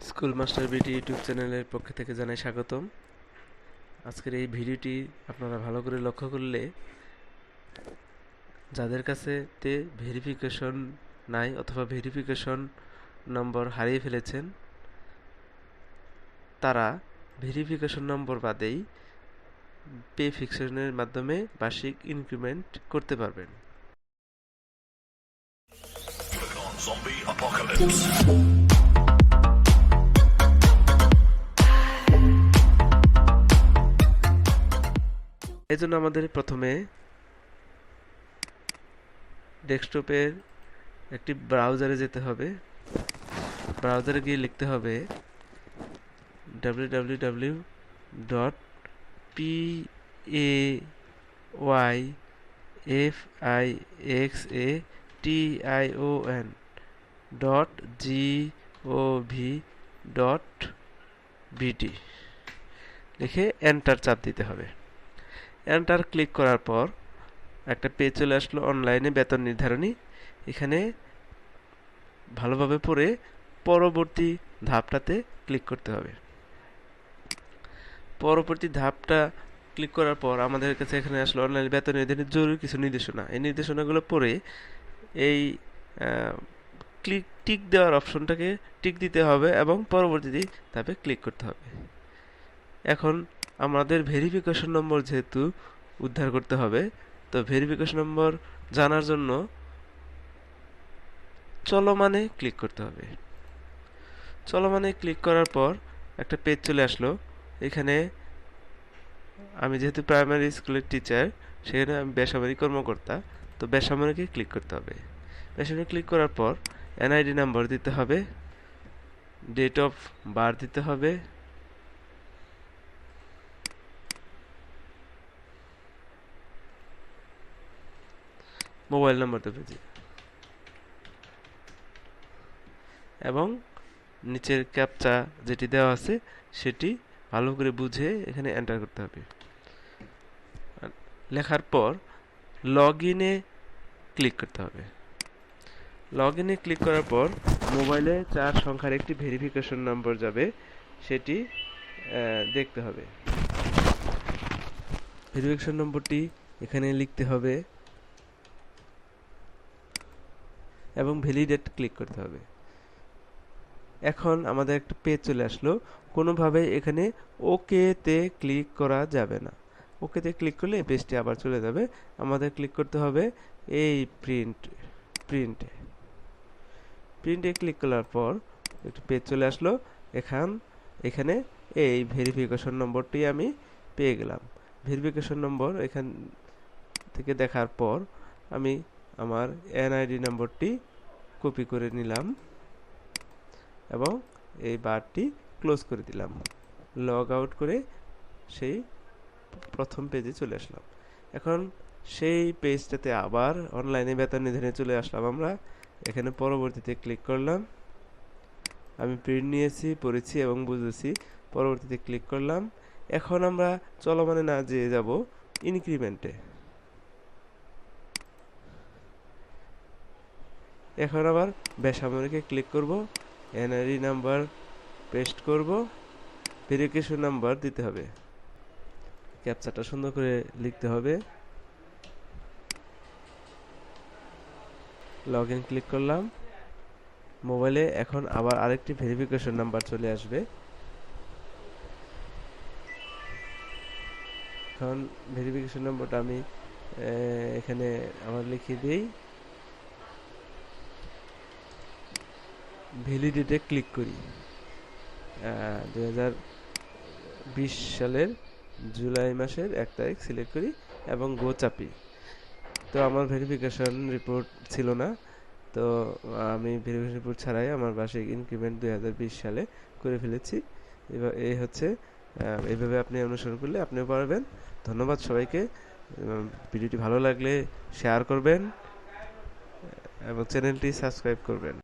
School master বিটি YouTube চ্যানেলের পক্ষ থেকে জানাই স্বাগতম আজকের এই ভিডিওটি আপনারা ভালো করে লক্ষ্য করলে যাদের কাছে তে ভেরিফিকেশন নাই অথবা ভেরিফিকেশন নম্বর হারিয়ে ফেলেছেন, তারা ভেরিফিকেশন নম্বর বাদেই পে ফিক্সনের মাধ্যমে বার্ষিক ইনক্রিমেন্ট করতে পারবেন Zombie apocalypse. এই জন্য আমাদের প্রথমে ডেস্কটপের একটি ব্রাউজারে যেতে হবে। ব্রাউজারে গিয়ে লিখতে হবে W dot P A Y F I X A T I O N dot G O V dot B D লিখে এন্টার চাপ দিতে হবে। এন্টার ক্লিক করার পর একটা পেজ চলে আসলো অনলাইনে বেতন নির্ধারণী। এখানে ভালোভাবে পড়ে পরবর্তী ধাপটাতে ক্লিক করতে হবে। পরবর্তী ধাপটা ক্লিক করার পর আমাদের কাছে এখানে আসলো অনলাইন বেতন নির্ধারণী। জরুরি কিছু নির্দেশনা। এই নির্দেশনাগুলো পড়ে এই ক্লিক টিক দেওয়ার অপশনটাকে টিক দিতে হবে এবং পরবর্তী ধাপে ক্লিক করতে হবে। এখন আমাদের ভেরিফিকেশন নম্বর যেহেতু উদ্ধার করতে হবে, তো ভেরিফিকেশন নম্বর জানার জন্য চলমানে ক্লিক করতে হবে। চলমানে ক্লিক করার পর একটা পেজ চলে আসলো। এখানে আমি যেহেতু প্রাইমারি স্কুলের টিচার সেখানে আমি বেসামরিক কর্মকর্তা, তো বেসামরিকে ক্লিক করতে হবে। বেসামরিক ক্লিক করার পর এনআইডি নাম্বার দিতে হবে ডেট অফ বার্থ দিতে হবে মোবাইল নাম্বার দেবে জি এবং নিচের ক্যাপচা যেটি দেওয়া আছে, সেটি ভালো করে বুঝে এখানে এন্টার করতে হবে। লেখার পর লগ ইনে ক্লিক করতে হবে। লগ ইনে ক্লিক করার পর মোবাইলে চার সংখ্যার একটি ভেরিফিকেশন নম্বর যাবে, সেটি দেখতে হবে। ভেরিফিকেশন নম্বরটি এখানে লিখতে হবে এবং ভ্যালিডেট ক্লিক করতে হবে। এখন আমাদের একটা পেজ চলে আসলো। কোনোভাবে এখানে ওকে তে ক্লিক করা যাবে না। ওকেতে ক্লিক করলে এই পেজটি আবার চলে যাবে। আমাদের ক্লিক করতে হবে এই প্রিন্ট প্রিন্টে প্রিন্টে ক্লিক করার পর একটু পেজ চলে আসলো। এখান, এখানে এই ভেরিফিকেশন নম্বরটি আমি পেয়ে গেলাম। ভেরিফিকেশন নম্বর এখান থেকে দেখার পর আমি আমার এনআইডি নম্বরটি কপি করে নিলাম এবং এই বারটি ক্লোজ করে দিলাম। লগ আউট করে সেই প্রথম পেজে চলে আসলাম। এখন সেই পেজটাতে আবার অনলাইনে বেতন নির্ধারণে চলে আসলাম আমরা। এখানে পরবর্তীতে ক্লিক করলাম। আমি প্রিন্ট নিয়েছি, পড়েছি এবং বুঝেছি। পরবর্তীতে ক্লিক করলাম। এখন আমরা চলমানে না যেয়ে যাব ইনক্রিমেন্টে এখন আবার বেসামরিকে ক্লিক করব N R E number paste করব ভেরিফিকেশন নাম্বার দিতে হবে। ক্যাপচারটা সুন্দর করে লিখতে হবে। লগ ইন ক্লিক করলাম। মোবাইলে এখন আবার আরেকটি ভেরিফিকেশন নাম্বার চলে আসবে। এখন ভেরিফিকেশন নাম্বারটা আমি এখানে আবার লিখিয়ে দিই। ভ্যালিডিটে ক্লিক করি। দু বিশ সালের জুলাই মাসের এক তারিখ সিলেক্ট করি এবং গো চাপি। তো আমার ভেরিফিকেশন রিপোর্ট ছিল না। তো আমি ভেরিফিকেশন রিপোর্ট ছাড়াই আমার বার্ষিক ইনক্রিমেন্ট দুই হাজার বিশ সালে করে ফেলেছি। এবার এই হচ্ছে এইভাবে আপনি অনুসরণ করলে আপনিও পারবেন। ধন্যবাদ সবাইকে। ভিডিওটি ভালো লাগলে শেয়ার করবেন এবং চ্যানেলটি সাবস্ক্রাইব করবেন।